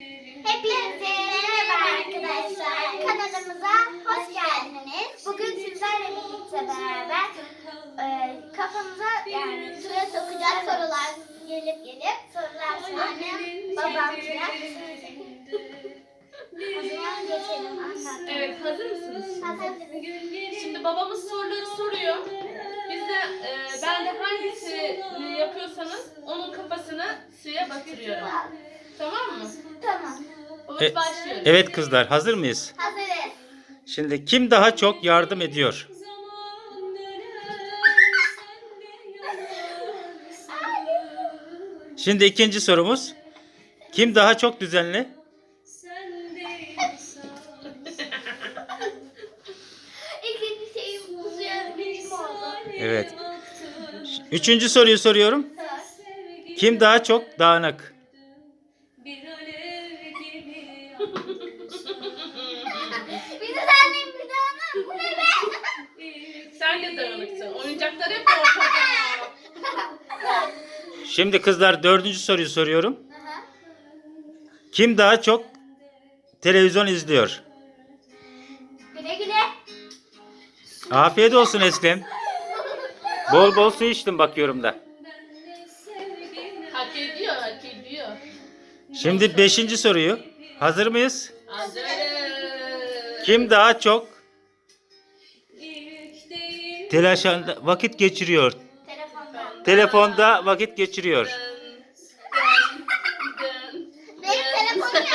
Hepinize merhaba arkadaşlar. Kanalımıza hoş geldiniz. Bugün sizlerle birlikte beraber e, kafamıza yani suya sokacak sorular gelip gelip sorular annem, babam filan. O zaman geçelim. Evet, hazır mısınız? Hazırız. Şimdi babamız soruları soruyor. Biz de e, ben de hangisini yapıyorsanız onun kafasını suya batırıyorum. Tamam mı? Tamam. Umut E- başlıyoruz. Evet kızlar hazır mıyız? Hazırız. Şimdi kim daha çok yardım ediyor? Şimdi ikinci sorumuz. Kim daha çok düzenli? İkinci şeyim suya benim oldu. Evet. Üçüncü soruyu soruyorum. Kim daha çok dağınık? Bir de annem bir de annem. Bu ne be? Sen de dağınıksın. Oyuncaklar hep ortada. Şimdi kızlar dördüncü soruyu soruyorum. Aha. Kim daha çok televizyon izliyor? Güle güle. Afiyet olsun Eslem. Bol bol su içtim bakıyorum da. Hak ediyor, hak ediyor. Şimdi beşinci soruyu. Hazır mıyız? Hazırız. Kim daha çok telaşında vakit geçiriyor? Telefonda. Telefonda vakit geçiriyor. Benim telefonum.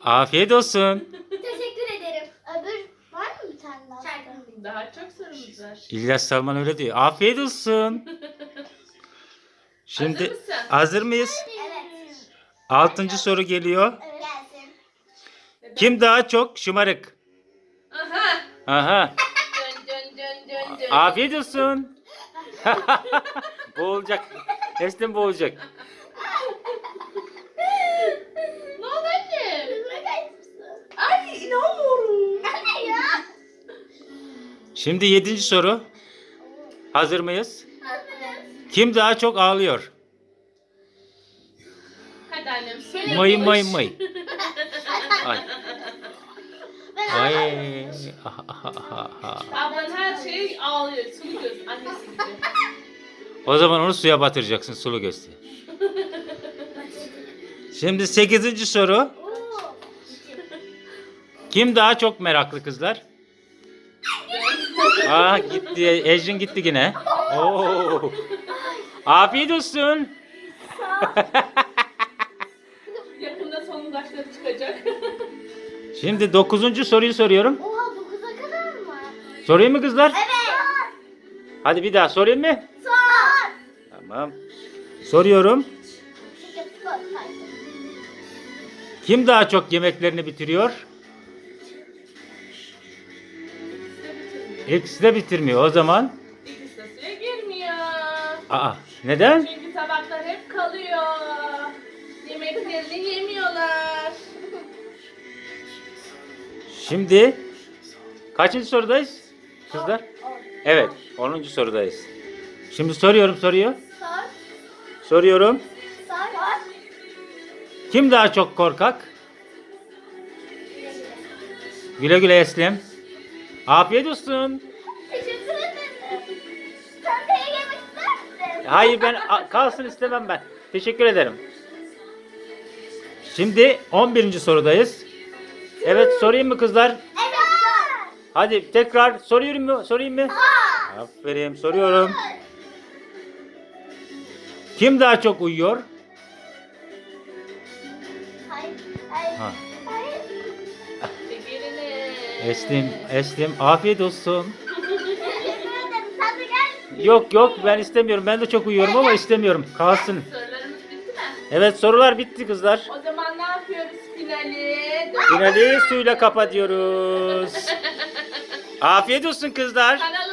Afiyet olsun. Teşekkür ederim. Öbür var mı bir tane daha? Daha çok sorumuz var. İlyas Salman öyle diyor. Afiyet olsun. Şimdi Hazır mısın? hazır mıyız? Evet. Altıncı soru geliyor. Evet. Kim daha çok şımarık? Aha. Aha. Dön dön dön dön dön. Afiyet olsun. boğulacak. Eslem boğulacak. Ne oldu anne? Ay inanmıyorum. Şimdi yedinci soru. Hazır mıyız? Hazırız. Kim daha çok ağlıyor? Hadi annem söyle. May konuş. may may. Ay. Ay. Ah, ah, ah, ah. Ablan her şeyi ağlıyor. Sulu göz annesi gibi. O zaman onu suya batıracaksın sulu göster. Şimdi sekizinci soru. Oo. Kim daha çok meraklı kızlar? Aa gitti. Ejrin gitti yine. Oo. Afiyet olsun. Yakında sonundaşları çıkacak. Şimdi dokuzuncu soruyu soruyorum. Oha 9'a kadar mı? Sorayım mı kızlar? Evet. Hadi bir daha sorayım mı? Sor. Tamam. Soruyorum. Kim daha çok yemeklerini bitiriyor? İkisi de bitirmiyor. O zaman İkisi de suya girmiyor. aa neden? Çünkü tabaklar hep kalıyor. Yemeklerini yemiyorlar. Şimdi kaçıncı sorudayız? Kızlar? Evet, 10. sorudayız. Şimdi soruyorum soruyu. Sor. Soruyorum. Sor. Kim daha çok korkak? Güle güle Eslem. Afiyet olsun. Teşekkür ederim. İster misin? Hayır ben kalsın istemem ben. Teşekkür ederim. Şimdi 11. sorudayız. Evet sorayım mı kızlar? Evet. Hadi tekrar soruyorum mu? Sorayım mı? Sor. Aferin soruyorum. Kim daha çok uyuyor? Hayır. Hayır. Ha. Eslem, Eslem afiyet olsun. Yok yok ben istemiyorum. Ben de çok uyuyorum ama istemiyorum. Kalsın. Sorularımız bitti mi? Evet sorular bitti kızlar. Finali suyla kapatıyoruz. Afiyet olsun kızlar. Kanal